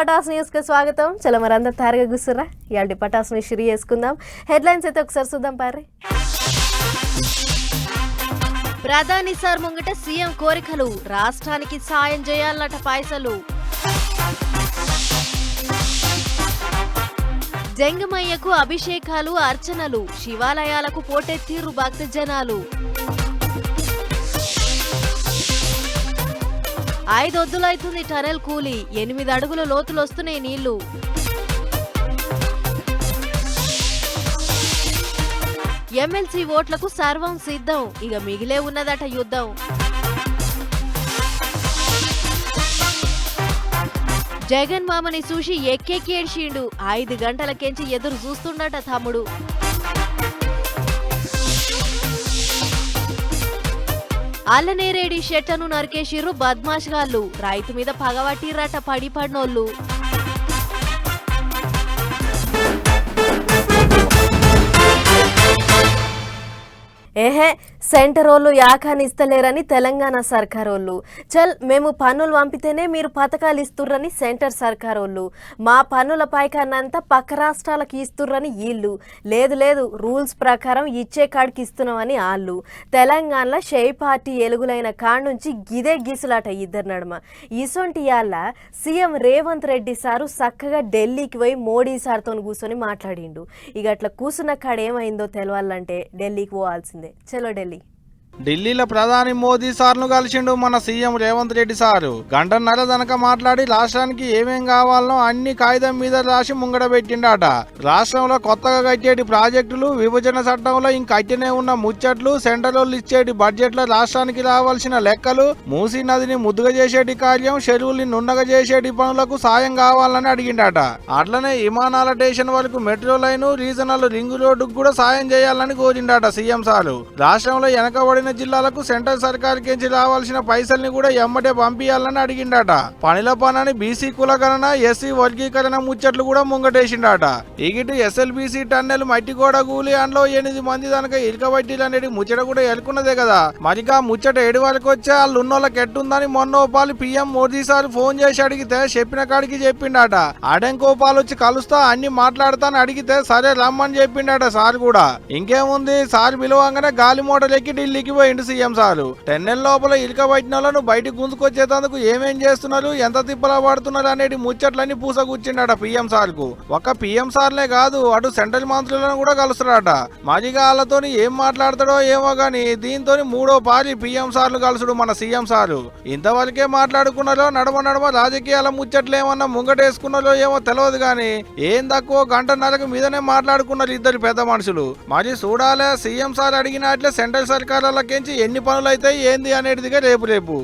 Pataas news స్వాగతం. చలో మరి అందరు తయారుగా కూర్చురా ఇవాళ పటాస్ న్యూస్ షురు చేసుకుందాం. హెడ్లైన్స్ అయితే ఒకసారి చూద్దాం పారి ప్రధాని సార్ ముంగట సీఎం కోరికలు. రాష్ట్రానికి సాయం చేయాలన్నట పైసలు. జంగమయ్యకు అభిషేకాలు అర్చనలు. శివాలయాలకు పోటెత్తిర్రు భక్త జనాలు. ఐదొద్దులైతుంది టనెల్ కూలి. ఎనిమిది అడుగుల లోతులు వస్తున్నాయి నీళ్ళు. ఎమ్మెల్సీ ఓట్లకు సర్వం సిద్ధం. ఇక మిగిలే ఉన్నదట యుద్ధం. జగన్ మామని చూసి ఎక్కెక్కి ఏడ్చిండు ఐదు గంటలకెంచి ఎదురు చూస్తుండట తమ్ముడు. అల్లనేరేడి షెట్టను నరికేసిర్రు బద్మాష్గాళ్ళు రైతు మీద పగబట్టిర్రట పడి పడినోళ్ళు. ఏహే సెంటర్ వాళ్ళు యాకాని ఇస్తలేరని తెలంగాణ సర్కార్ వాళ్ళు చల్ మేము పన్నులు పంపితేనే మీరు పథకాలు ఇస్తుర్రని సెంటర్ సర్కార్ వాళ్ళు మా పన్నుల పైకాన్నంతా పక్క రాష్ట్రాలకు ఇస్తుర్రని వీళ్ళు లేదు లేదు రూల్స్ ప్రకారం ఇచ్చే కాడికి ఇస్తున్నామని వాళ్ళు తెలంగాణలో షేయ్ పార్టీ ఎలుగులైన కాడ నుంచి గిదే గీసులాట ఇద్దరు నడుమ. ఇసొంటి వాళ్ళ సీఎం రేవంత్ రెడ్డి సారు చక్కగా ఢిల్లీకి పోయి మోడీ సార్తో కూర్చొని మాట్లాడిండు. ఇక అట్లా కూర్చున్న కాడ ఏమైందో తెలవాలంటే ఢిల్లీకి పోవాల్సిందే. చలో ఢిల్లీ ఢిల్లీలో ప్రధాని మోదీ సార్ను కలిసిండు మన సీఎం రేవంత్ రెడ్డి సారు. గంటన్నర దనక మాట్లాడి రాష్ట్రానికి ఏమేం కావాలనో అన్ని కాగితం మీద రాసి ముంగడ పెట్టిండట. రాష్ట్రంలో కొత్తగా కట్టేటి ప్రాజెక్టులు విభజన చట్టంలో ఇంక అట్టనే ఉన్న ముచ్చట్లు సెంట్రల్ ఇచ్చేటి బడ్జెట్లో రాష్ట్రానికి రావాల్సిన లెక్కలు మూసీ నదిని ముద్దుగా చేసేటి కార్యం చెరువుల్ని నున్నగా చేసేటి పనులకు సాయం కావాలని అడిగిండట. అట్లనే విమానాల స్టేషన్ వరకు మెట్రో లైన్ రీజనల్ రింగ్ రోడ్డుకు కూడా సాయం చేయాలని కోరిండట సీఎం సారు. రాష్ట్రంలో వెనకబడి వెనకబడిన జిల్లాలకు సెంట్రల్ సర్కార్ కించి రావాల్సిన పైసల్ని కూడా ఎమ్మటే పంపించాలని అడిగిండట. పనిలో పనని బీసీ కులగణన ఎస్సీ వర్గీకరణ ముచ్చట్లు కూడా ముంగటేసిండట. ఇగిటి ఎస్ఎల్బీసీ టన్నెల్ మట్టి గోడ కూలి అండ్లో ఎనిమిది మంది దానిక ఇరుక బట్టీలు అనేది ముచ్చట కూడా ఎలుకున్నదే కదా. మరిగా ముచ్చట ఏడు వరకు వచ్చే వాళ్ళు ఉన్నోళ్ళకి ఎట్టుందని మొన్న ఓపాలు పిఎం మోదీ సార్ ఫోన్ చేసి అడిగితే చెప్పిన కాడికి చెప్పిండట. అడంకోపాలు వచ్చి కలుస్తా అన్ని మాట్లాడతాను అడిగితే సరే రమ్మని చెప్పిండట సార్ కూడా. ఇంకేముంది? సార్ పిలవంగానే గాలి మోటార్ ఎక్కి ఢిల్లీకి పోయిండు సీఎం సారు? టెన్నెల్ లోపల ఇలుక పట్టిన బయటికి గుంజుకొచ్చేటందుకు ఏమేం చేస్తున్నారు? ఎంత తిప్పలా పడుతున్నారు అనేది ముచ్చట్లన్నీ పూసగుచ్చిండట పిఎం సార్కు ఒక పిఎం సార్లే కాదు అటు సెంట్రల్ మంత్రులను కూడా కలుస్తాడట మాజీగా వాళ్ళతోని ఏం మాట్లాడతాడో ఏమో గాని దీంతో మూడో పారి పిఎం సార్లు కలుసుడు మన సీఎం సారు. ఇంతవరకే మాట్లాడుకున్నారో నడమ నడమ రాజకీయాల ముచ్చట్లు ఏమన్నా ముంగటేసుకున్నారో ఏమో తెలియదు గాని ఏం తక్కువ గంటన్నరకు మీదనే మాట్లాడుకున్నారు ఇద్దరు పెద్ద మనుషులు. మరి చూడాలే సీఎం సార్ అడిగినట్లే సెంట్రల్ సర్కారాలకించి ఎన్ని పనులు అయితే ఏంది అనేటిదిగా రేపు రేపు.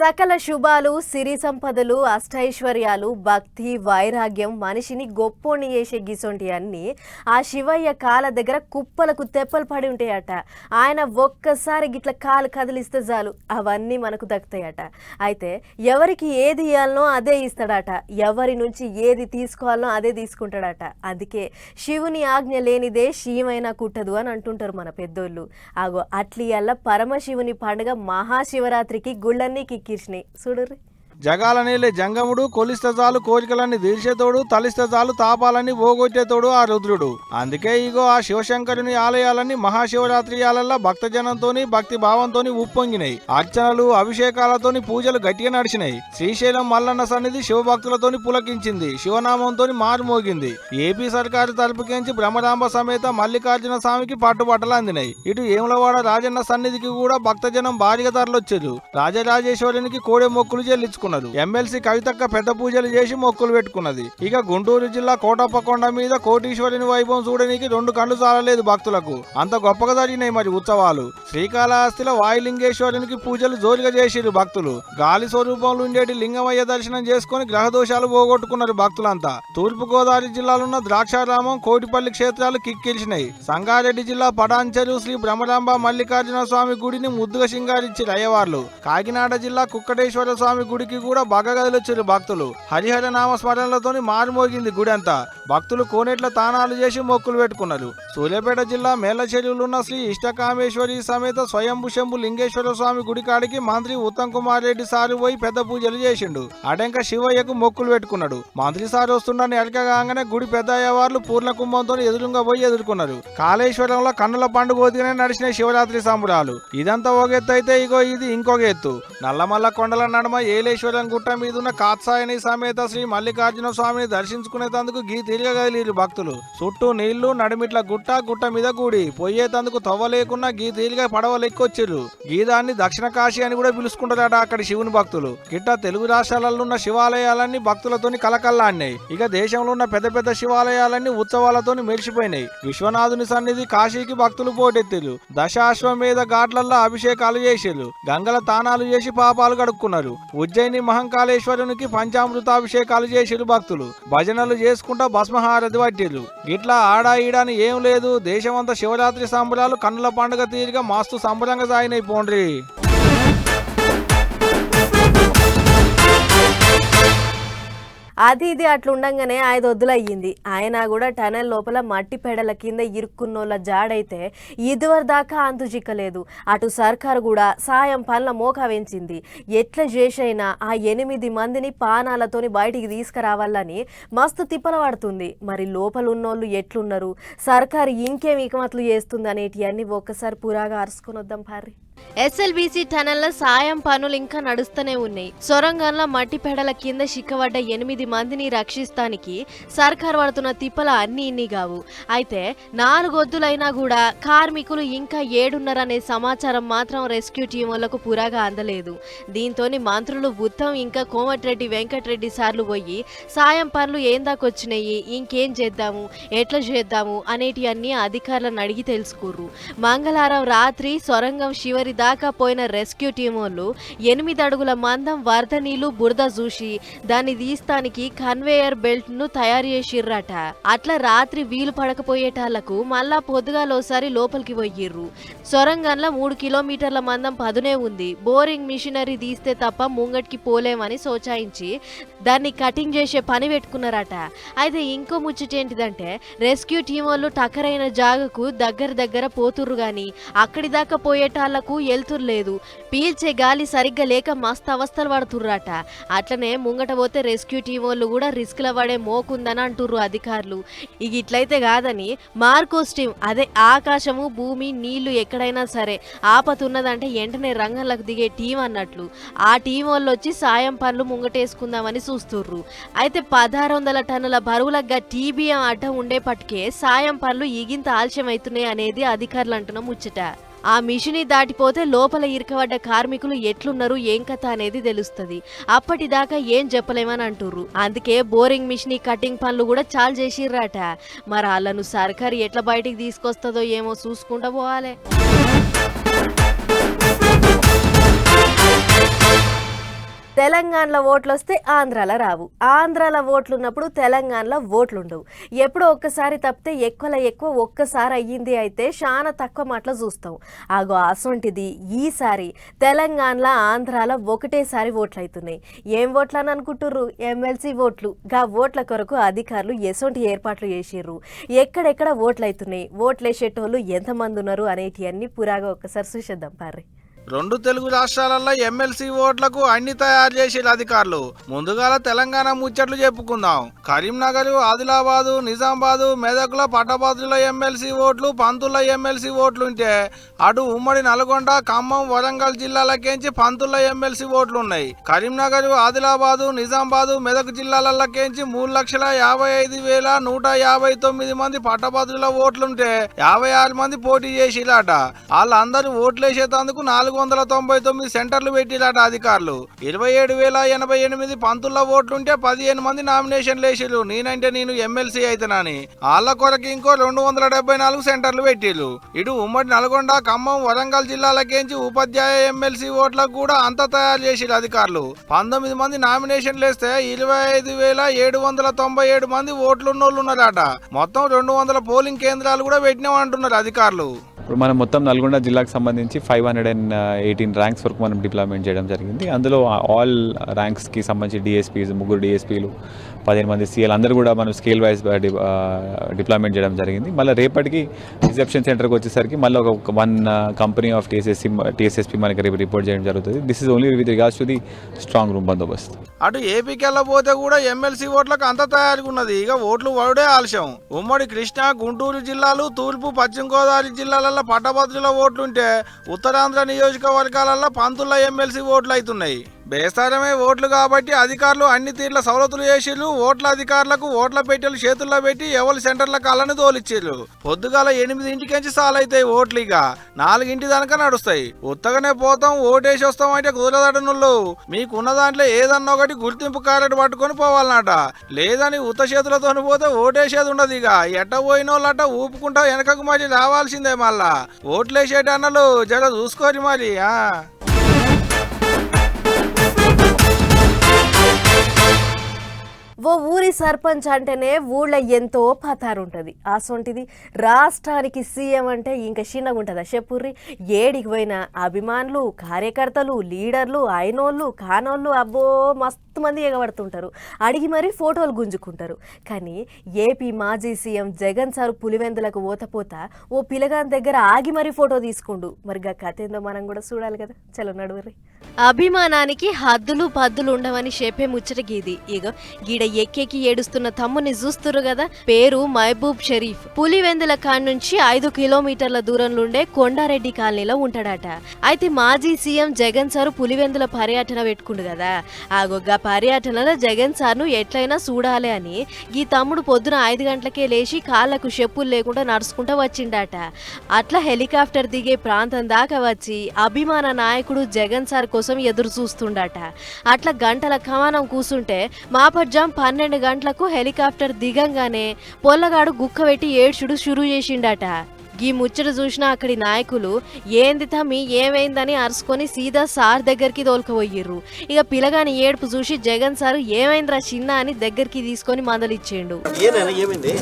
సకల శుభాలు సిరి సంపదలు అష్టైశ్వర్యాలు భక్తి వైరాగ్యం మనిషిని గొప్పోని చేసే గిసొంటి అన్ని ఆ శివయ్య కాల దగ్గర కుప్పలకు తెప్పలు పడి ఉంటాయట. ఆయన ఒక్కసారి గిట్ల కాలు కదిలిస్తే చాలు. అవన్నీ మనకు దక్కుతాయట. అయితే ఎవరికి ఏది ఇవ్వాలనో అదే ఇస్తాడట. ఎవరి నుంచి ఏది తీసుకోవాలనో అదే తీసుకుంటాడట. అందుకే శివుని ఆజ్ఞ లేనిదే శివమైనా కుట్టదు అని అంటుంటారు మన పెద్దోళ్ళు. ఆగో అట్లియల్ల పరమశివుని పండుగ మహాశివరాత్రికి గుళ్ళన్నీ కిక్కిర్చినాయి చూడుర్రి జగాలనేలే జంగముడు కొలిస్తజాలు కోరికలన్నీ తీర్చేతోడు తలిస్తజాలు తాపాలని పోగొట్టేతోడు ఆ రుద్రుడు. అందుకే ఇగో ఆ శివశంకరుని ఆలయాలన్నీ మహాశివరాత్రియాలల్లా భక్తజనంతోని భక్తి భావంతోని ఉప్పొంగినాయి. అర్చనలు అభిషేకాలతోని పూజలు గట్టిగా నడిచినాయి. శ్రీశైలం మల్లన్న సన్నిధి శివభక్తులతోని పులకించింది. శివనామంతోని మారుమోగింది. ఏపీ సర్కారు తరపుకించి బ్రహ్మరాంబ సమేత మల్లికార్జున స్వామికి పట్టుబట్టలు అందినాయి ఇటు ఏములవాడ రాజన్న సన్నిధికి కూడా భక్తజనం భారీగా తరలొచ్చారు రాజరాజేశ్వరునికి కోడె మొక్కులు చెల్లించుకున్నారు. ఎమ్మెల్సీ కవితక్క పెద్ద పూజలు చేసి మొక్కులు పెట్టుకున్నది. ఇక గుంటూరు జిల్లా కోటప్పకొండ మీద కోటీశ్వరుని వైభవం చూడడానికి రెండు కళ్ళు చాలలేదు భక్తులకు. అంత గొప్పగా జరిగినాయి మరి ఉత్సవాలు. శ్రీకాళహస్తిలో వాయులింగేశ్వరునికి పూజలు జోరుగా చేసిరు భక్తులు. గాలి స్వరూపంలో ఉండేటి లింగమయ్య దర్శనం చేసుకుని గ్రహ దోషాలు పోగొట్టుకున్నారు భక్తులంతా. తూర్పు గోదావరి జిల్లాలో ఉన్న ద్రాక్షారామం కోటిపల్లి క్షేత్రాలు కిక్కిల్చినాయి సంగారెడ్డి జిల్లా పడాంచెరు శ్రీ బ్రహ్మరాంబ మల్లికార్జున స్వామి గుడిని ముద్దుగా సింగారించి అయ్యవార్లు కాకినాడ జిల్లా కుక్కటేశ్వర స్వామి గుడికి కూడా బాగా కదిలొచ్చారు భక్తులు. హరిహర నామ స్మరణలతోని మారుమోగింది గుడి అంతా భక్తులు కోనేట్ల తానాలు చేసి మొక్కులు పెట్టుకున్నారు. సూర్యాపేట జిల్లా మేళ్ళ చెరువులు ఉన్న శ్రీ ఇష్టకామేశ్వరి సమేత స్వయంభు శంభు లింగేశ్వర స్వామి గుడి కాడికి మంత్రి ఉత్తమ్ కుమార్ రెడ్డి సారు పోయి పెద్ద పూజలు చేసిండు. అటెంక శివయ్యకు మొక్కులు పెట్టుకున్నాడు. మంత్రి సారు వస్తుండని ఎడకగానే గుడి పెద్ద అయ్యవార్లు పూర్ణ కుంభంతో ఎదురుగా పోయి ఎదుర్కొన్నారు. కాళేశ్వరంలో కన్నుల పండుగ నడిచిన శివరాత్రి సంబరాలు. ఇదంతా ఒక ఎత్తు అయితే ఇగో ఇది ఇంకొక ఎత్తు. నల్లమల్ల కొండల నడుమ ఏలేశ్వర గుట్ట మీద ఉన్న కాత్సాయని సమేత శ్రీ మల్లికార్జున స్వామిని దర్శించుకునేందుకు గీ తిరిగా భక్తులు. చుట్టూ నీళ్ళు నడిమిట్ల గుట్ట గుట్ట మీద కూడి పోయేతందుకు తవ్వ లేకున్నా గీ తీరిగా పడవలు ఎక్కొచ్చిర్రు. గీదాన్ని దక్షిణ కాశీ అని కూడా పిలుచుకుంటారట అక్కడి శివుని భక్తులు. గిట్ట తెలుగు రాష్ట్రాలలో ఉన్న శివాలయాలన్నీ భక్తులతోని కలకల్లాడినాయి. ఇక దేశంలో ఉన్న పెద్ద పెద్ద శివాలయాలన్నీ ఉత్సవాలతోని మెరిసిపోయినాయి. విశ్వనాథుని సన్నిధి కాశీకి భక్తులు పోటెత్తిరు దశాశ్వమేధ ఘాట్లల్లో అభిషేకాలు చేసిర్రు. గంగల తానాలు చేసి పాపాలు కడుక్కున్నారు. ఉజ్జయిని మహంకాళేశ్వరునికి పంచామృతాభిషేకాలు చేసిరు భక్తులు. భజనలు చేసుకుంటా భస్మహారతి పట్టిర్రు. ఇట్లా ఆడా ఈడాని ఏం లేదు. దేశమంతా శివరాత్రి సంబరాలు కన్నుల పండుగ తీరిగా మస్తు సంబరంగా సాగినాయి పోండ్రి. అది ఇది అట్లుండగానే ఐదు వద్దులు ఆయన కూడా టనల్ లోపల మట్టి పెడల కింద ఇరుక్కున్నోళ్ళ జాడైతే ఇదివరి దాకా అంతు చిక్కలేదు. అటు సర్కారు కూడా సాయం పనుల మోక వెంచింది. ఎట్ల చేసైనా ఆ ఎనిమిది మందిని పానాలతోని బయటికి తీసుకురావాలని మస్తు తిప్పల పడుతుంది మరి లోపల ఉన్నోళ్ళు ఎట్లున్నారు? సర్కారు ఇంకేం ఇకమతులు చేస్తుంది అనేటివన్నీ ఒక్కసారి పురాగా అరుసుకొని వద్దాం పారి ఎస్ఎల్బీసీ టనల్ల సాయం పనులు ఇంకా నడుస్తూనే ఉన్నాయి. సొరంగంలో మట్టి పెడల కింద చిక్కబడ్డ ఎనిమిది మందిని రక్షిస్తానికి సర్కార్ పడుతున్న తిప్పల అన్ని ఇన్ని కావు. అయితే నాలుగొద్దులైనా కూడా కార్మికులు ఇంకా ఏడున్నరనే సమాచారం మాత్రం రెస్క్యూ టీములకు పురాగా అందలేదు. దీంతో మంత్రులు బుద్ధం ఇంకా కోమటిరెడ్డి వెంకటరెడ్డి సార్లు పోయి సాయం పనులు ఏం దాకొచ్చినాయి ఇంకేం చేద్దాము ఎట్లా చేద్దాము అనేటి అన్ని అధికారులను అడిగి తెలుసుకుర్రు. మంగళవారం రాత్రి సొరంగం శివరి దాకా పోయిన రెస్క్యూ టీం వాళ్ళు ఎనిమిది అడుగుల మందం వరద నీళ్ళు బురద చూసి దాన్ని తీస్తానికి కన్వేయర్ బెల్ట్ను తయారు చేసిర్రట. అట్లా రాత్రి వీలు పడకపోయేటాళ్ళకు మళ్ళా పొద్దుగాలోసారి లోపలికి పోయిర్రు. సొరంగంలో మూడు కిలోమీటర్ల మందం పదునే ఉంది. బోరింగ్ మిషనరీ తీస్తే తప్ప ముంగటికి పోలేమని సోచాయించి దాన్ని కటింగ్ చేసే పని పెట్టుకున్నారట. అయితే ఇంకో ముచ్చటేంటిదంటే రెస్క్యూ టీం వాళ్ళు టక్కరైన జాగకు దగ్గర దగ్గర పోతుర్రు గాని అక్కడి దాకా పోయేటాళ్ళకు వెళ్తురు లేదు. పీల్చే గాలి సరిగ్గా లేక మస్తు అవస్థలు పడుతుర్రట. అట్లనే ముంగట పోతే రెస్క్యూ టీం వాళ్ళు కూడా రిస్క్ల పడే మోకుందని అంటుర్రు అధికారులు. ఇక ఇట్లయితే కాదని మార్కోస్ టీం అదే ఆకాశము భూమి నీళ్ళు ఎక్కడైనా సరే ఆపతున్నదంటే వెంటనే రంగంలోకి దిగే టీం అన్నట్లు. ఆ టీం వాళ్ళు వచ్చి సాయం పనులు ముంగటేసుకుందామని చూస్తుర్రు. అయితే పదహారు వందల టన్నుల బరువులగా టీబీఎం అడ్డం ఉండేపటికే సాయం పనులు ఈగింత ఆలస్యం అవుతున్నాయి అనేది అధికారులు అంటున్న ముచ్చట. ఆ మిషిని దాటిపోతే లోపల ఇరకబడ్డ కార్మికులు ఎట్లున్నారు ఏం కథ అనేది తెలుస్తుంది. అప్పటిదాకా ఏం చెప్పలేమని అంటుర్రు. అందుకే బోరింగ్ మిషిని కటింగ్ పనులు కూడా చాలు చేసిర్రాట. మరి వాళ్ళను సర్కారు ఎట్లా బయటికి తీసుకొస్తుందో ఏమో చూసుకుంటా పోవాలి. తెలంగాణలో ఓట్లు వస్తే ఆంధ్రాలో రావు. ఆంధ్రాలో ఓట్లు ఉన్నప్పుడు తెలంగాణలో ఓట్లు ఉండవు ఎప్పుడో ఒక్కసారి తప్పితే ఎక్కువలో ఎక్కువ ఒక్కసారి అయ్యింది అయితే చాలా తక్కువ మాటలు చూస్తాం ఆగో అసొంటిది. ఈసారి తెలంగాణలో ఆంధ్రాలో ఒకటేసారి ఓట్లు అవుతున్నాయి ఏం ఓట్లు అని అనుకుంటుర్రు? ఎమ్మెల్సీ ఓట్లు. గా ఓట్ల కొరకు అధికారులు ఎసొంటి ఏర్పాట్లు చేసిర్రు. ఎక్కడెక్కడ ఓట్లు అవుతున్నాయి ఓట్లు వేసేటోళ్ళు ఎంతమంది ఉన్నారు అనేటివన్నీ పురాగా ఒక్కసారి చూసేద్దాం పారి రెండు తెలుగు రాష్ట్రాలలో ఎమ్మెల్సీ ఓట్లకు అన్ని తయారు చేసే అధికారులు. ముందుగాల తెలంగాణ ముచ్చట్లు చెప్పుకుందాం. కరీంనగర్ ఆదిలాబాదు నిజామాబాదు మెదక్లో పట్టభద్రుల ఎమ్మెల్సీ ఓట్లు పంతుల ఎమ్మెల్సీ ఓట్లు ఉంటే అటు ఉమ్మడి నల్గొండ ఖమ్మం వరంగల్ జిల్లాలకేంచి పంతుల ఎమ్మెల్సీ ఓట్లు ఉన్నాయి కరీంనగర్ ఆదిలాబాదు నిజామాబాదు మెదక్ జిల్లాలకేంచి మూడు లక్షల యాభై ఐదు వేల నూట యాభై తొమ్మిది మంది పట్టభద్రుల ఓట్లుంటే యాభై ఆరు మంది పోటీ చేసిరాట వాళ్ళందరూ ఓట్లేసేందుకు నాలుగు వందల తొంభై తొమ్మిది సెంటర్లు పెట్టిరాట అధికారులు. ఇరవై ఏడు వేల ఎనభై ఎనిమిది పంతుల ఓట్లుంటే పదిహేను మంది నామినేషన్లు వేసిర్రు. నేనంటే నేను ఎమ్మెల్సీ అయితేనని. వాళ్ళ కొరకు ఇంకో రెండు వందల డెబ్బై నాలుగు సెంటర్లు పెట్టిరు ఇటు ఉమ్మడి నల్గొండ ఖమ్మం వరంగల్ జిల్లాలకేంచి ఉపాధ్యాయ ఎమ్మెల్సీ ఓట్లకు కూడా అంత తయారు చేసిర్రు అధికారులు. పంతొమ్మిది మంది నామినేషన్లు వేస్తే ఇరవై ఐదు వేల ఏడు వందల తొంభై ఏడు మంది ఓట్లున్నోళ్ళు ఉన్నారట మొత్తం రెండు వందల పోలింగ్ కేంద్రాలు కూడా పెట్టినామంటున్నారు అధికారులు. ఇప్పుడు మనం మొత్తం నల్గొండ జిల్లాకు సంబంధించి five hundred and eighteen ranks వరకు మనం డిప్లాయ్మెంట్ చేయడం జరిగింది. అందులో uh, ఆల్ ర్యాంక్స్కి సంబంధించి డిఎస్పీస్ ముగ్గురు డిఎస్పీలు పదిహేను మంది సీఎల్ అందరూ కూడా మనం స్కేల్ వైజ్ డిప్లాయ్మెంట్ చేయడం జరిగింది. మళ్ళీ రేపటికి రిసెప్షన్ సెంటర్కి వచ్చేసరికి మళ్ళీ ఒక one company of TSSC TSSP మనకి రేపు రిపోర్ట్ చేయడం జరుగుతుంది. This is only with regards to the strong room బందోబస్తు. అటు ఏపీకి వెళ్ళబోతే కూడా ఎమ్మెల్సీ ఓట్లకు అంత తయారుగా ఉన్నది. ఇక ఓట్లు వాడే ఆలస్యం. ఉమ్మడి కృష్ణా గుంటూరు జిల్లాలు తూర్పు పశ్చిమ గోదావరి జిల్లాలలో పట్టభద్రుల ఓట్లుంటే ఉత్తరాంధ్ర నియోజకవర్గాలలో పంతుల ఎమ్మెల్సీ ఓట్లు అవుతున్నాయి బేస్తారమే ఓట్లు కాబట్టి అధికారులు అన్ని తీర్ల సవలతులు చేసిర్రు. ఓట్ల అధికారులకు ఓట్ల పెట్టెలు చేతుల్లో పెట్టి ఎవరి సెంటర్ల అల్లని తోలిచ్చిర్రు. పొద్దుగాల ఎనిమిదింటికించి సాలైతాయి ఓట్లు ఇక. నాలుగింటి దానిక నడుస్తాయి. ఉత్తగానే పోతాం ఓటేసి వస్తాం అంటే కుదరదడనుళ్ళు మీకున్న దాంట్లో ఏదన్నా ఒకటి గుర్తింపు కార్డు పట్టుకొని పోవాలన్నట. లేదని ఉత్త చేతులతో పోతే ఓటేసేది ఉండదు ఇక. ఎట్ట పోయిన వాళ్ళట ఊపుకుంటా వెనకకు మరి రావాల్సిందే మళ్ళా. ఓట్లు వేసేటన్నలు జర చూసుకోరి మరి ఓ ఊరి సర్పంచ్ అంటేనే ఊళ్ళో ఎంతో పతారు ఉంటుంది అసొంటిది రాష్ట్రానికి సీఎం అంటే ఇంకా చిన్నగా ఉంటుందా చెప్పుర్రి? ఏడికి పోయిన అభిమానులు కార్యకర్తలు లీడర్లు అయినోళ్ళు కానోళ్ళు అబ్బో మస్తు మంది ఎగబడుతుంటారు. అడిగి మరీ ఫోటోలు గుంజుకుంటారు. కానీ ఏపీ మాజీ సీఎం జగన్ సార్ పులివెందులకు ఓతపోత ఓ పిలగాన్ దగ్గర ఆగి మరీ ఫోటో తీసుకుండు. మరి గా కథ ఏందో మనం కూడా చూడాలి కదా. చలో నడువర్రి. అభిమానానికి హద్దులు పద్దులు ఉండవని చెప్పే ముచ్చట గీది. ఇగ గీడ ఎక్కేకి ఏడుస్తున్న తమ్ముని చూస్తురు కదా? పేరు మహబూబ్ షరీఫ్. పులివెందుల కాడ నుంచి ఐదు కిలోమీటర్ల దూరంలో ఉండే కొండారెడ్డి కాలనీలో ఉంటాడట. అయితే మాజీ సీఎం జగన్ సార్ పులివెందుల పర్యటన పెట్టుకుండు కదా. ఆగొగ్గ పర్యటనలో జగన్ సార్ను ఎట్లయినా చూడాలి అని ఈ తమ్ముడు పొద్దున ఐదు గంటలకే లేచి కాళ్ళకు చెప్పులు లేకుండా నడుచుకుంటూ వచ్చిండట. అట్లా హెలికాప్టర్ దిగే ప్రాంతం దాకా వచ్చి అభిమాన నాయకుడు జగన్ సార్ కోసం ఎదురు చూస్తుండట అట్లా గంటల కమానం కూసుంటే మాపడ్జాం పన్నెండు గంటలకు హెలికాప్టర్ దిగంగానే పొల్లగాడు గుక్క పెట్టి ఏడ్చుడు షురూ చేసిండట. ఈ ముచ్చట చూసిన అక్కడి నాయకులు ఏంది తమ్మి ఏమైందని అరుచుకొని సీదా సార్ దగ్గరికి తోలుకుపోయిర్రు. ఇక పిల్లగాని ఏడుపు చూసి జగన్ సార్ ఏమైందిరా చిన్న అని దగ్గరికి తీసుకొని మందలిచ్చిండు. ఏమైంది?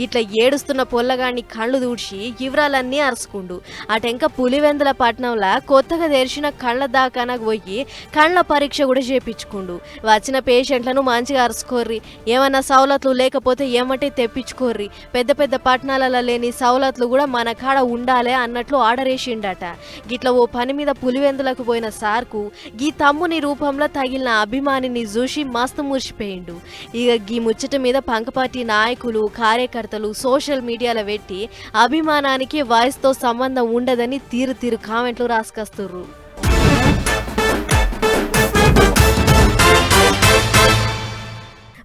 గిట్ల ఏడుస్తున్న పొల్లగాన్ని కళ్ళు దూడ్చి వివరాలన్నీ అరుచుకుండు అటెంక పులివెందుల పట్నంలా కొత్తగా తెరిచిన కళ్ళ దాకానకు పోయి కళ్ళ పరీక్ష కూడా చేపించుకుండు. వచ్చిన పేషెంట్లను మంచిగా అరుచుకోర్రి. ఏమైనా సవలతులు లేకపోతే ఏమంటే తెప్పించుకోర్రి. పెద్ద పెద్ద పట్టణాలలో లేని సవలతులు కూడా మన కాడ ఉండాలి అన్నట్లు ఆర్డర్ వేసిండట. గిట్ల ఓ పని మీద పులివెందులకు పోయిన సార్కు గీ తమ్ముని రూపంలో తగిలిన అభిమానిని చూసి మస్తు మురిసిపోయిండు. ఇక గీ ముచ్చట మీద పంకపాటి నాయకులు కార్యకర్తలు సోషల్ మీడియాలో పెట్టి అభిమానానికి వాయిస్తో సంబంధం ఉండదని తీరు తీరు కామెంట్లు రాసుకొస్తుర్రు.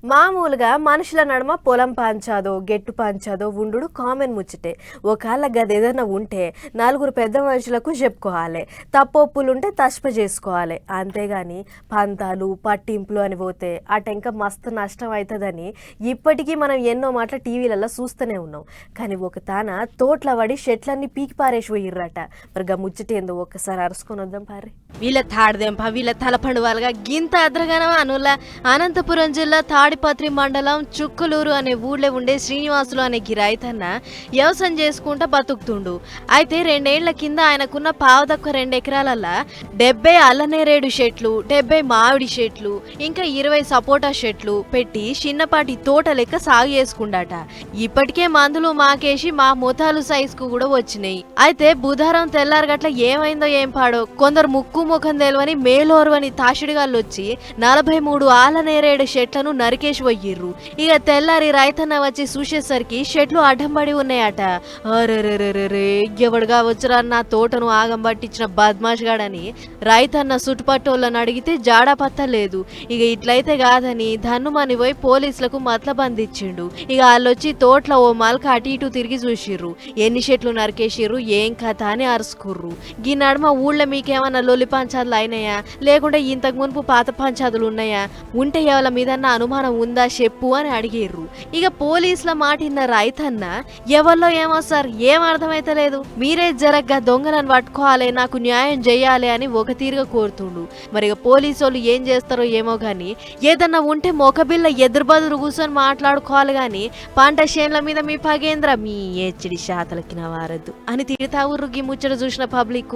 మామూలుగా మనుషుల నడుమ పొలం పంచాదో గెట్టు పంచాదో ఉండు కామన్ ముచ్చటే. ఒకవేళ గది ఏదైనా ఉంటే నలుగురు పెద్ద మనుషులకు చెప్పుకోవాలి. తప్పొప్పులుంటే తష్ప చేసుకోవాలి. అంతేగాని పంతాలు పట్టింపులు అని పోతే అటెంక మస్తు నష్టం అవుతుందని ఇప్పటికీ మనం ఎన్నో మాటల టీవీలలో చూస్తూనే ఉన్నాం. కానీ ఒక తాన తోట్ల పడి షెట్లన్నీ పీకి పారేసి పోయిర్రట. మరి గా ముచ్చటేందో ఒక్కసారి అరుసుకొని వద్దాం పారే వీళ్ళ తాడదెంప వీళ్ళ తలపండు వాళ్ళగా గింత అద్రగనమా అనుల అనంతపురం జిల్లా తాడిపత్రి మండలం చుక్కలూరు అనే ఊళ్ళో ఉండే శ్రీనివాసులు అనే గిరాయితన్న వ్యవసాయం చేసుకుంటా బతుకుతుండు. అయితే రెండేళ్ళ కింద ఆయనకున్న పావదక్క రెండు ఎకరాలల్లా డెబ్బై అల్లనేరేడు చెట్లు డెబ్బై మామిడి చెట్లు ఇంకా ఇరవై సపోటా చెట్లు పెట్టి చిన్నపాటి తోట లెక్క సాగు చేసుకుండాట. ఇప్పటికే మందులు మాకేసి మా ముఠాలు సైజ్కు కూడా వచ్చినాయి. అయితే బుధవారం తెల్లారు గట్ల ఏమైందో ఏం పాడో కొందరు ముక్కు ముఖం తెలివని మేలోరువని తాషిడిగాళ్ళు వచ్చి నలభై మూడు ఆలనేరేడు చెట్లను నరికేసి పోయిర్రు ఇక తెల్లారి రైతన్న వచ్చి చూసేసరికి షెట్లు అడ్డం పడి ఉన్నాయట. అరెరెరెరెరే ఎవడుగా వచ్చరా నా తోటను ఆగం పట్టించిన బద్మాష్ గాడని రైతన్న చుట్టుపట్టోళ్ళని అడిగితే జాడ పత్త లేదు ఇక ఇట్లయితే కాదని ధన్నుమని పోయి పోలీసులకు మతలబంది బంధించిండు. ఇక వాళ్ళొచ్చి తోటలో ఓ మలక అటు ఇటు తిరిగి చూసిర్రు. ఎన్ని చెట్లు నరికేసిర్రు ఏం కథ అని అరుసుకుర్రు. ఈ నడుమ ఊళ్ళో మీకేమన్నా లొల్లి పంచాదులు అయినాయా? లేకుంటే ఇంతకు మునుపు పాత పంచాదులు ఉన్నాయా? ఉంటే ఎవరి మీదన్నా అనుమానం ఉందా చెప్పు అని అడిగిర్రు. ఇక పోలీసుల మాట ఇన్న రైతన్న ఎవరిలో ఏమో సార్ ఏం అర్థమైతలేదు. మీరే జరగ్గా దొంగలను పట్టుకోవాలి నాకు న్యాయం చేయాలి అని ఒక తీరుగా కోరుతుండు. మరి ఇక పోలీసు వాళ్ళు ఏం చేస్తారో ఏమో గాని ఏదన్నా ఉంటే మొకబిల్ల ఎదురుబదురు కూర్చొని మాట్లాడుకోవాలి గాని పంట చేన్ల మీద మీ పగేంద్ర మీ ఏచిడి శాతలకి నవారద్దు వారద్దు అని తిడతా ఉర్రుగి ముచ్చట చూసిన పబ్లిక్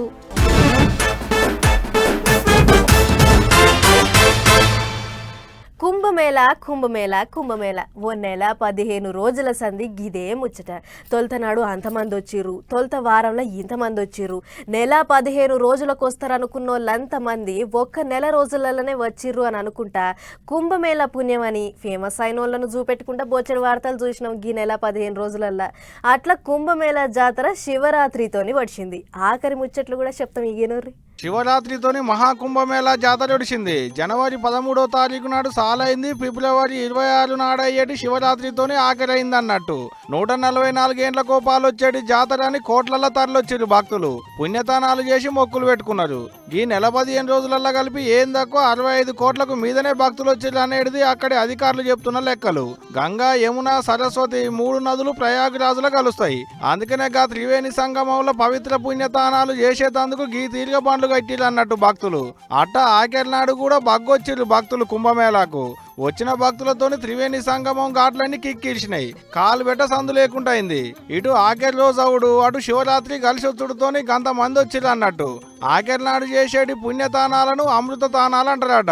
కుంభమేళ కుంభమేళ కుంభమేళ. ఓ నెల పదిహేను రోజుల సంధి గిదే ముచ్చట. తొలతనాడు అంతమంది వచ్చిర్రు. తొలత వారంలో ఇంతమంది వచ్చిర్రు. నెల పదిహేను రోజులకు వస్తారనుకున్న వాళ్ళంతమంది ఒక్క నెల రోజులలోనే వచ్చిర్రు అని అనుకుంటా కుంభమేళ పుణ్యం అని ఫేమస్ అయిన వాళ్ళను చూపెట్టుకుంటా బొచ్చడి వార్తలు చూసినాం ఈ నెల పదిహేను రోజులల్లా. అట్లా కుంభమేళ జాతర శివరాత్రితోని వచ్చింది ఆఖరి ముచ్చట్లు కూడా చెప్తాం ఈగనూరి శివరాత్రితోని మహాకుంభమేళ జాతర ఒడిసింది జనవరి పదమూడో తారీఖు నాడు సాలైంది ఫిబ్రవరి ఇరవై ఆరు నాడు అయ్యేటి శివరాత్రితోని ఆఖరైంది అన్నట్టు నూట నలభై నాలుగేండ్ల కోపాలు వచ్చేటి జాతర అని కోట్లల్ల తరలొచ్చారు భక్తులు. పుణ్యతానాలు చేసి మొక్కులు పెట్టుకున్నారు. ఈ నెల పదిహేను రోజులల్లో కలిపి ఏం తక్కువ అరవై ఐదు కోట్లకు మీదనే భక్తులు వచ్చారు అనేది అక్కడి అధికారులు చెప్తున్న లెక్కలు. గంగా యమున సరస్వతి మూడు నదులు ప్రయాగరాజులు కలుస్తాయి. అందుకనే గా త్రివేణి సంగమంలో పవిత్ర పుణ్యతానాలు చేసేటందుకు గీ తీరిగ బండ్లు కట్టిరు అన్నట్టు భక్తులు. అట్ట ఆఖరి నాడు కూడా బగ్గొచ్చిర్రు భక్తులు కుంభమేళాకు. వచ్చిన భక్తులతోని త్రివేణి సంగమం ఘాట్లన్నీ కిక్కిరిసినాయి. కాలు పెట్ట సందు లేకుండా అయింది. ఇటు ఆఖరి రోజు అవుడు అటు శివరాత్రి కలిసి వచ్చుడుతోని గంత మంది వచ్చిర్రు అన్నట్టు. ఆఖరి నాడు చేసేటి పుణ్యతానాలను అమృతతానాలు అంటారట.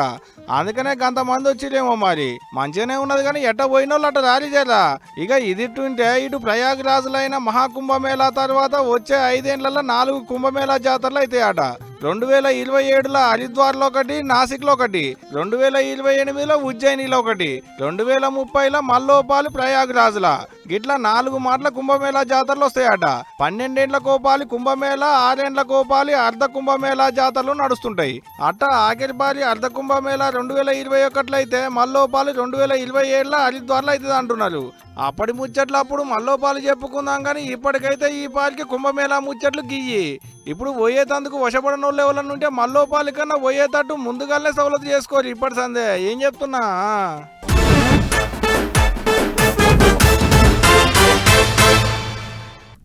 అందుకనే కొంతమంది మంది వచ్చిరేమో మరి. మంచిగానే ఉన్నది కానీ ఎట్ట పోయిన వాళ్ళు అట్ట రాలిజేరా ఇక ఇదిట్టుంటే ఇటు ప్రయాగరాజులైన మహాకుంభమేళా తర్వాత వచ్చే ఐదేళ్ళలో నాలుగు కుంభమేళా జాతరలు అవుతాయట రెండు వేల ఇరవై ఏడులో హరిద్వార్లో ఒకటి నాసిక్లో ఒకటి. రెండు వేల ఇరవై ఎనిమిదిలో ఉజ్జయినిలో ఒకటి. రెండు వేల ముప్పైలో మల్లోపాలి ప్రయాగరాజుల. గిట్ల నాలుగు మాటల కుంభమేళా జాతరలు వస్తాయట. పన్నెండేండ్ల కోపాలి కుంభమేళా ఆరేండ్ల కోపాలి అర్ధ కుంభమేళా జాతరలు నడుస్తుంటాయి. అట్ట ఆఖరిపాలి అర్ధ కుంభమేళా రెండు వేల ఇరవై ఒకటిలో అయితే మల్లోపాలి రెండు వేల ఇరవై ఏడులో హరిద్వార్లో అవుతుంది అంటున్నారు. అప్పటి ముచ్చట్లు అప్పుడు మల్లోపాలు చెప్పుకుందాం కానీ ఇప్పటికైతే ఈ పాలికి కుంభమేళా ముచ్చట్లు గియ్యి. ఇప్పుడు పోయేటందుకు వశపడిన వాళ్ళు ఎవరన్నా ఉంటే మల్లోపాలి కన్నా పోయేటట్టు ముందుగానే సవలతు చేసుకోరు. ఇప్పటి సందే. ఏం చెప్తున్నా?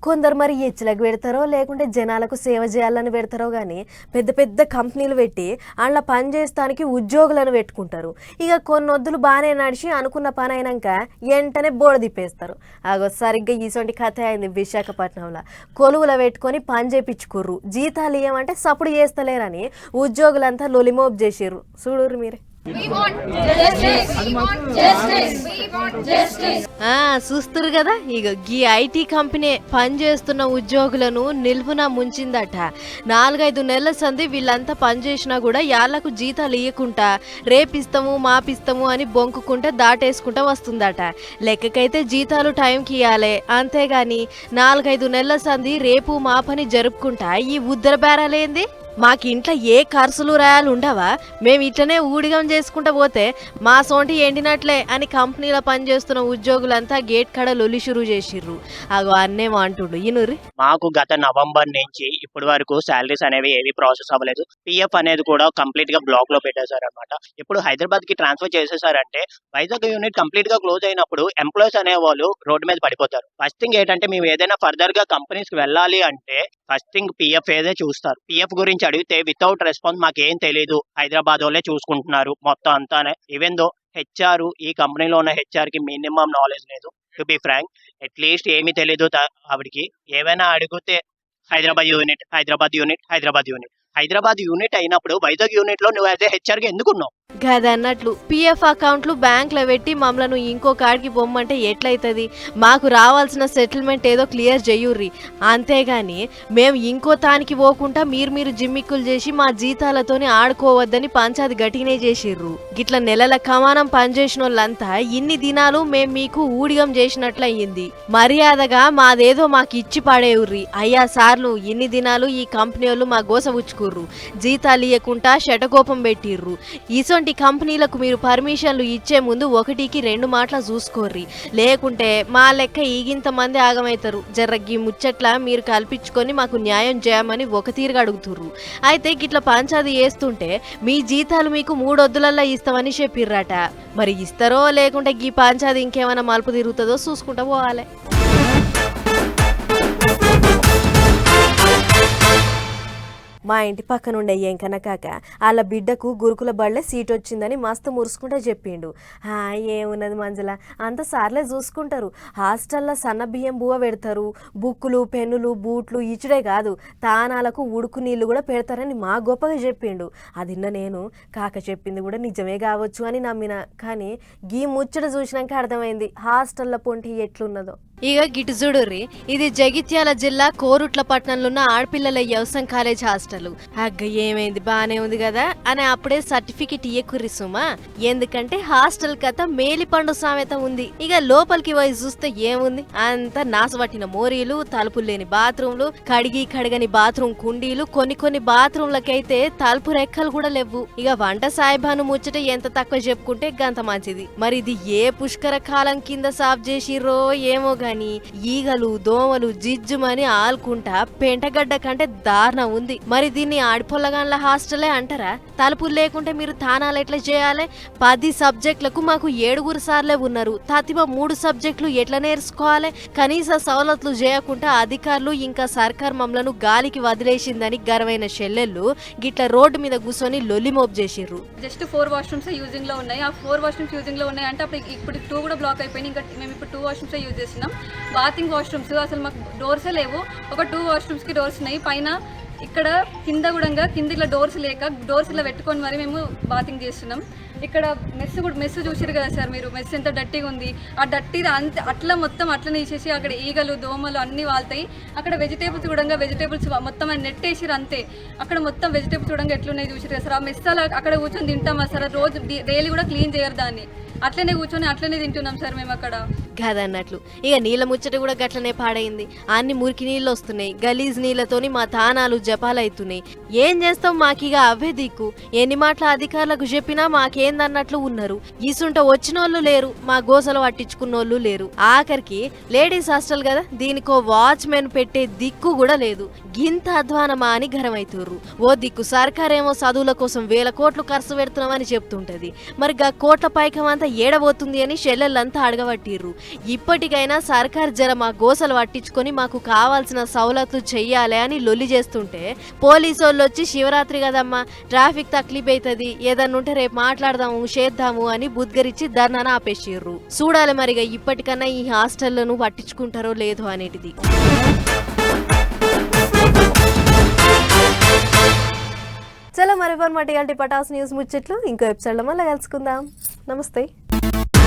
కొందరు మరి ఎచ్చులకు పెడతారో లేకుంటే జనాలకు సేవ చేయాలని పెడతారో కానీ పెద్ద పెద్ద కంపెనీలు పెట్టి అందులో పని చేస్తానికి ఉద్యోగులను పెట్టుకుంటారు. ఇక కొన్ని వద్దులు బాగానే నడిచి అనుకున్న పని అయినాక వెంటనే బోడ దిప్పేస్తారు అగో సరిగ్గా ఈసొంటి కథ అయింది విశాఖపట్నంలో. కొలువుల పెట్టుకొని పని చేపించుకుర్రు. జీతాలు ఇవ్వమంటే సప్పుడు చేస్తలేరని ఉద్యోగులంతా లొలిమోబ్ చేసిర్రు. చూడరు మీరే. చూస్తురు కదా? ఇక గీ ఐటీ కంపెనీ పనిచేస్తున్న ఉద్యోగులను నిల్వున ముంచిందట. నాలుగైదు నెలల సంది వీళ్ళంతా పనిచేసినా కూడా యాళ్ళకు జీతాలు ఇయ్యకుండా రేపిస్తాము మాపిస్తాము అని బొంకుకుంటే దాటేసుకుంటా వస్తుందట. లెక్కకైతే జీతాలు టైంకి ఇవ్వాలి అంతేగాని నాలుగైదు నెలల సంది రేపు మాపని జరుపుకుంటా ఈ ఉద్దర బేరాలేంది మాకు ఇంట్లో ఏ ఖర్చులు రాయాలు ఉండవా? మేము ఇట్లనే ఊడిగం చేసుకుంటా పోతే మా సోంటి ఎండినట్లే అని కంపెనీలో పనిచేస్తున్న ఉద్యోగులంతా గేట్ కడ లొలి షురు చేసిర్రు. అగో అన్నేమో అంటుండు. ఇనుర్రి. మాకు గత నవంబర్ నుంచి ఇప్పటి వరకు శాలరీస్ అనేవి ఏవి ప్రాసెస్ అవ్వలేదు. పిఎఫ్ అనేది కూడా కంప్లీట్గా బ్లాక్లో పెట్టేశారు అనమాట ఇప్పుడు హైదరాబాద్కి ట్రాన్స్ఫర్ చేసేసారంటే వైజాగ్ యూనిట్ కంప్లీట్గా క్లోజ్ అయినప్పుడు ఎంప్లాయీస్ అనే వాళ్ళు రోడ్డు మీద పడిపోతారు. ఫస్ట్ థింగ్ ఏంటంటే మేము ఏదైనా ఫర్దర్గా కంపెనీస్కి వెళ్ళాలి అంటే ఫస్ట్ థింగ్ పిఎఫ్ ఏదే చూస్తారు. పిఎఫ్ గురించి అడిగితే వితౌట్ రెస్పాన్స్ మాకు ఏం తెలియదు హైదరాబాద్ వాళ్ళే చూసుకుంటున్నారు మొత్తం అంతానే. ఈవెన్ దో హెచ్ఆర్ ఈ కంపెనీలో ఉన్న హెచ్ఆర్కి మినిమం నాలెడ్జ్ లేదు. To be frank at least ఏమీ తెలియదు ఆవిడికి. ఏమైనా అడిగితే Hyderabad unit Hyderabad unit Hyderabad unit. Hyderabad unit అయినప్పుడు వైజాగ్ యూనిట్లో నువ్వు యాజ్ హెచ్ఆర్గా ఎందుకున్నావు? గదన్నట్లు పిఎఫ్ అకౌంట్లు బ్యాంక్లో పెట్టి మమ్మలను ఇంకో కాడికి పొమ్మంటే ఎట్లయితుంది? మాకు రావాల్సిన సెటిల్మెంట్ ఏదో క్లియర్ చెయ్యుర్రి అంతేగాని మేము ఇంకో తానికి పోకుండా మీరు మీరు జిమ్మిక్కులు చేసి మా జీతాలతోని ఆడుకోవద్దని పంచాది గట్టినే చేసిర్రు. గిట్ల నెలల కమానం పనిచేసిన వాళ్ళంతా ఇన్ని దినాలు మేము మీకు ఊడిగం చేసినట్లయింది. మర్యాదగా మాదేదో మాకు ఇచ్చి పడేవుర్రి అయ్యా సార్లు ఇన్ని దినాలు ఈ కంపెనీ వాళ్ళు మా గోస ఉచ్చుకుర్రు. జీతాలు ఇయ్యకుండా శటకోపం పెట్టిర్రు. ఇసో ఇటువంటి కంపెనీలకు మీరు పర్మిషన్లు ఇచ్చే ముందు ఒకటికి రెండు మాటలు చూసుకోర్రి. లేకుంటే మా లెక్క ఈగింత మంది ఆగమవుతారు జర్రగ్గి ముచ్చట్ల మీరు కల్పించుకొని మాకు న్యాయం చేయమని ఒక తీరుగా అడుగుతుర్రు. అయితే గిట్ల పంచాది వేస్తుంటే మీ జీతాలు మీకు మూడొద్దులల్లా ఇస్తామని చెప్పిర్రట. మరి ఇస్తారో లేకుంటే గీ పంచాది ఇంకేమైనా మలుపు తిరుగుతుందో చూసుకుంటా పోవాలి. మా ఇంటి పక్కన ఉండే ఎంకన్న వాళ్ళ బిడ్డకు గురుకుల బళ్ళే సీట్ వచ్చిందని మస్తు మురుసుకుంటే చెప్పిండు ఏమున్నది మంజుల? అంత సార్లే చూసుకుంటారు హాస్టల్లో సన్న బియ్యం బువ్వ పెడతారు. బుక్కులు పెన్నులు బూట్లు ఇచ్చుడే కాదు తానాలకు ఉడుకు నీళ్ళు కూడా పెడతారని మా గొప్పగా చెప్పిండు అదిన్న నేను కాక చెప్పింది కూడా నిజమే కావచ్చు అని నమ్మిన. కానీ గీ ముచ్చట చూసినాక అర్థమైంది. హాస్టల్లో పొంటి ఎట్లున్నదో. ఇక గిటు చూడుర్రి ఇది జగిత్యాల జిల్లా కోరుట్ల పట్టణంలో ఉన్న ఆడపిల్లల వ్యవసాయం కాలేజ్ హాస్టల్. అగ్గ ఏమైంది? బానే ఉంది కదా? అని అప్పుడే సర్టిఫికెట్ ఇయ్యకుర్రి సుమా. ఎందుకంటే హాస్టల్ కథ మేలిపండు సామెత ఉంది. ఇక లోపలికి పోయి చూస్తే ఏముంది? అంత నాసపట్టిన మోరీలు తలుపులు లేని బాత్రూంలు కడిగి కడగని బాత్రూమ్ కుండీలు కొన్ని కొన్ని బాత్రూంలకైతే తలుపు రెక్కలు కూడా లేవు ఇక వంట సాయిబాను ముచ్చట ఎంత తక్కువ చెప్పుకుంటే గంత మంచిది. మరి ఇది ఏ పుష్కర కాలం కింద సాఫ్ చేసిర్రో ఏమో కానీ ఈగలు దోమలు జిజ్జుమని ఆలుకుంటా పెంటగడ్డ కంటే దారుణం ఉంది. మరి దీన్ని ఆడిపొల్లగాన్ల హాస్టలే అంటారా? తలుపులు లేకుంటే మీరు తానాలు ఎట్లా చేయాలి? పది సబ్జెక్టులకు మాకు ఏడుగురు సార్లే ఉన్నారు. తతిమ మూడు సబ్జెక్టులు ఎట్లా నేర్చుకోవాలి? కనీస సవలతులు చేయకుండా అధికారులు ఇంకా సర్కార్ మమ్మలను గాలికి వదిలేసిందని గర్వైన చెల్లెళ్ళు గిట్ల రోడ్డు మీద కూర్చొని లొలిమోప్ చేసిర్రు. జస్ట్ ఫోర్ వాష్రూమ్స్ యూజింగ్లో ఉన్నాయి. ఆ ఫోర్ వాష్రూమ్స్ యూజింగ్లో ఉన్నాయి అంటే అప్పుడు ఇప్పుడు టూ కూడా బ్లాక్ అయిపోయినాయి. ఇంకా మేము ఇప్పుడు టూ వాష్రూమ్స్ యూజ్ చేస్తున్నాం. బాతింగ్ వాష్రూమ్స్ అసలు మాకు డోర్సే లేవు. ఒక టూ వాష్రూమ్స్కి డోర్స్ ఉన్నాయి. పైన ఇక్కడ కింద కూడా కింద ఇట్లా డోర్స్ లేక డోర్స్ ఇలా పెట్టుకొని మరి మేము బాతింగ్ చేస్తున్నాం. ఇక్కడ మెస్ కూడా మెస్ చూసారు కదా సార్ మీరు? మెస్ ఎంత డట్టిగా ఉంది. ఆ డట్టీది అంత అట్లా మొత్తం అట్లనే వేసేసి అక్కడ ఈగలు దోమలు అన్నీ వాళ్తాయి. అక్కడ వెజిటేబుల్స్ కూడా వెజిటేబుల్స్ మొత్తం నెట్ వేసిరు అంతే. అక్కడ మొత్తం వెజిటేబుల్స్ కూడా ఎట్లున్నాయి చూసారు కదా సార్. ఆ మెస్ అలా అక్కడ కూర్చొని తింటామా సార్? రోజు డైలీ కూడా క్లీన్ చేయరు దాన్ని. అట్లనే కూర్చొని అట్లనే తింటున్నాం సార్ మేము అక్కడ. గదన్నట్లు ఇక నీళ్ళ ముచ్చట కూడా గట్లనే పాడైంది. అన్ని మురికి నీళ్ళు వస్తున్నాయి. గలీజ్ నీళ్ళతోని మా తానాలు జపాలవుతున్నాయి ఏం చేస్తాం మాకిగా అవే దిక్కు. ఎన్ని మాటల అధికారులకు చెప్పినా మాకే ఏందన్నట్లు ఉన్నారు. ఈసుంట వచ్చినోళ్ళు లేరు మా గోసలు పట్టించుకున్నోళ్ళు లేరు. ఆఖరికి లేడీస్ హాస్టల్ కదా దీనికో వాచ్మెన్ పెట్టే దిక్కు కూడా లేదు. గింత అధ్వానమా అని గరమైతుర్రు ఓ దిక్కు సర్కారేమో చదువుల కోసం వేల కోట్లు ఖర్చు పెడుతున్నామని చెప్తుంటది. మరి గా కోట్ల పైకం అంతా ఏడబోతుంది అని షెల్లెళ్ళంతా అడగబట్టిర్రు. ఇప్పటికైనా సర్కార్ జర మా గోసలు పట్టించుకొని మాకు కావాల్సిన సవలతులు చెయ్యాలి అని లొల్లి చేస్తుంటే పోలీసు వాళ్ళు వచ్చి శివరాత్రి కదమ్మా ట్రాఫిక్ తక్లీఫ్ అవుతుంది ఏదన్నుంటే ఉంటే రేపు మాట్లాడదాము చేద్దాము అని బుద్గరించి ధర్నాన ఆపేసిర్రు. చూడాలి మరిగా ఇప్పటికన్నా ఈ హాస్టళ్ళను పట్టించుకుంటారో లేదో అనేటిది. చలో మరి మరి మటి పటాస్ న్యూస్ ముచ్చట్లు ఇంకో ఎపిసోడ్లో మళ్ళీ కలుసుకుందాం. నమస్తే.